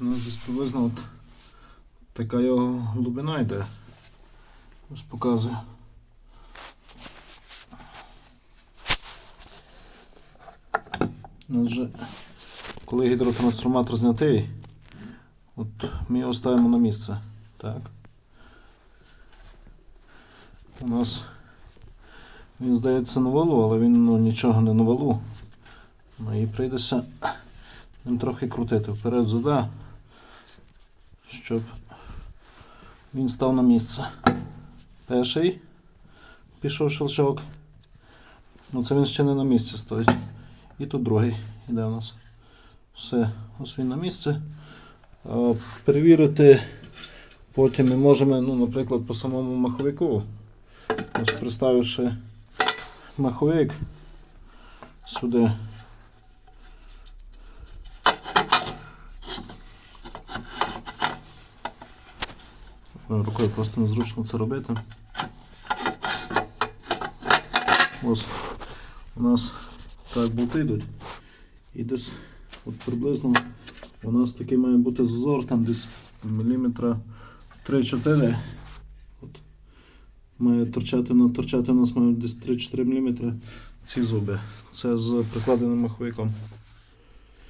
У нас десь приблизно от така його глибина йде. Ось показую. У нас вже, коли гідротрансформатор знятий, от ми його ставимо на місце. Так. У нас він здається на валу, але він ну, нічого не на валу. Ну і прийдеться ним трохи крутити вперед-зада, щоб він став на місце. Перший пішов щелчок. Ну це він ще не на місці стоїть. І тут другий іде у нас. Все, ось він на місці. Перевірити потім ми можемо, ну, наприклад, по самому маховику. Ось приставивши маховик сюди. Рукою просто незручно це робити. Ось у нас так болти йдуть. І десь от приблизно у нас такий має бути зазор, там десь міліметра 3-4. От. Має торчати, торчати у нас мають десь 3-4 мм ці зуби. Це з прикладеним маховиком.